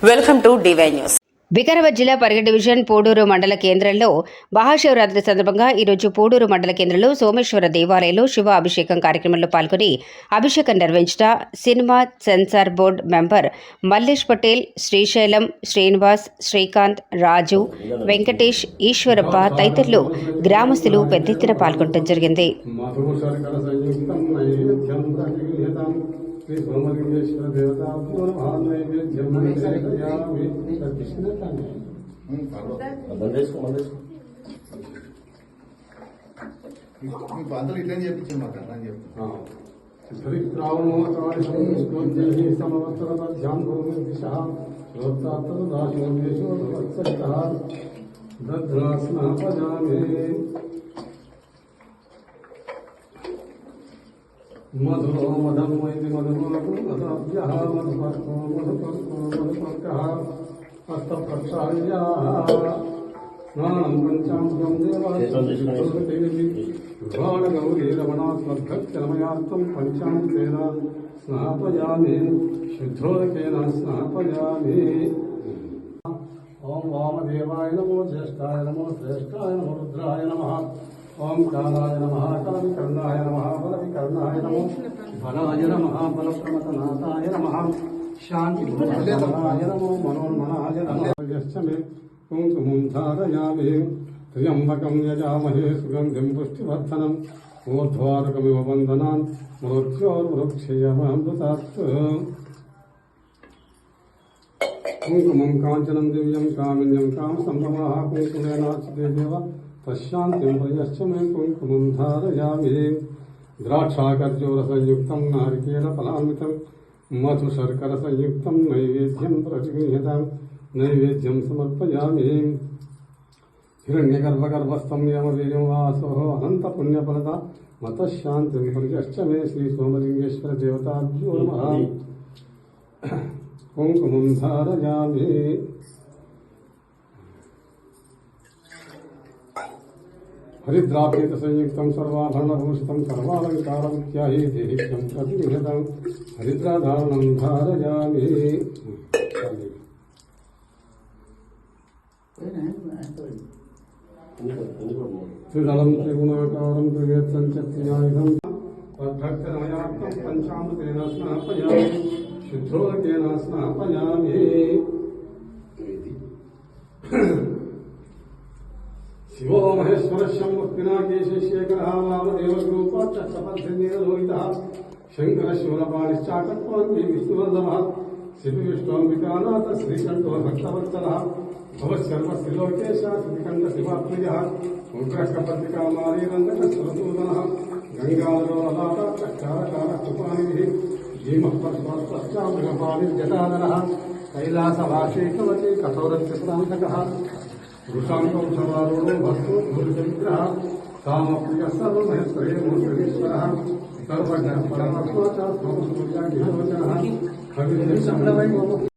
Welcome to D Y news Vikarabad జిల్లా Parigi division Poduru మండల కేంద్రంలో మహాశివరాత్రి సందర్భంగా ఈరోజు పోడూరు మండల కేంద్రంలో సోమేశ్వర దేవాలయంలో శివ అభిషేకం కార్యక్రమంలో పాల్గొని అభిషేకం నిర్వహించిన cinema censor board member Mallesh Patel Srisailam Srinivas Srikanth Raju Venkatesh Eshwarappa తదితరులు గ్రామస్తులు పెద్ద ఎత్తున పాల్గొనడం జరిగింది. మధుశర్కర సంయుక్తం నైవేద్యం ప్రగృహ్యతాం శ్రీ సోమలింగేశ్వర దేవతాభ్యో నమః నైవేద్యం నివేదయామి కృష్ణ మీకు అందరూ ఇట్లా చెప్పించాను మాకు అట్లా చెప్తాను హరిద్రావణోతాళి సమవత్సరధ్యాం భూమి దిశ मधुरो मधम इति मधुमधुमधुभ्यः मधुपर्को मधुपर्को मधुपर्कः हस्तप्रक्षाल्याः स्नानं पञ्चाम्बुजं देवाणगौरी रमणात्मद्भक्तिरमया स्नापयामि शुद्धोदकेन स्नापयामि ॐ वामदेवाय नमो ज्येष्ठाय नमो श्रेष्ठाय नमो रुद्राय नमः ॐ कालाय नमः कालिकर्णाय नमः కాలాయ నమో. బలాయ నమ బలప్రమతనాథాయ నమ. శాంతి భూతనాయ నమో మనోన్మనాయ నమ. కుంకుమం ధారయామి త్ర్యంబకం యజామహే సుగంధిం పుష్టివర్ధనం. ఊర్ధ్వారుకమివ వందనాన్ మృత్యోర్వృక్షయమామృతాత్ కుంకుమం కాంచనం దివ్యం కామిన్యం కామ సంభవా కుంకుమేనాచితే దేవ తశాంతిం ప్రయశ్చ మే కుంకుమం ధారయామి द्राक्षाकर्जोरसंयुक्तं नारिकेलफलान्वितं मधुशर्करसंयुक्तं नैवेद्यं प्रतिगृह्यतां नैवेद्यं समर्पयामि। हिरण्यगर्भगर्भस्थं यमवीर्यवासोः अनन्तपुण्यफलदा मतः शान्तिं परिजश्च मे श्रीसोमलिङ्गेश्वरदेवताभ्यो नमः। कुङ्कुमं धारयामि। हरिद्राभ्येत संयुक्तं सर्वाभरणभूषितं सर्वालङ्कारं ध्याहि देहित्यं प्रतिनिहितं हरिद्राधारणं धारयामि त्रिदलं त्रिगुणाकारं च त्रियायुधं पञ्चामृतेन स्नापयामि शुद्धोदकेन स्नापयामि శంభు పినాకేశేఖర వామదేవరూపాక్షపద్ధీరోహిత శంకర శివరపాణిశ్చాకత్వాన్ని విష్ణువల్లభ శివి విష్ణుంబికానాథ శ్రీకంఠో భక్తవత్సల భవశర్మ శ్రీలోకేశ శ్రీకంఠ శివాత్మజ ఉగ్రకపత్రికామారీరంగక సురసూదన గంగాధరో అదాత వృషాంతం సమారోహం వస్తు భూచంద్ర కామప్రియ సర్వమహేశ్వరేశ్వర సర్వజ్ఞ పరమస్వాచ సోమ సూర్యాగ్రవచన కవి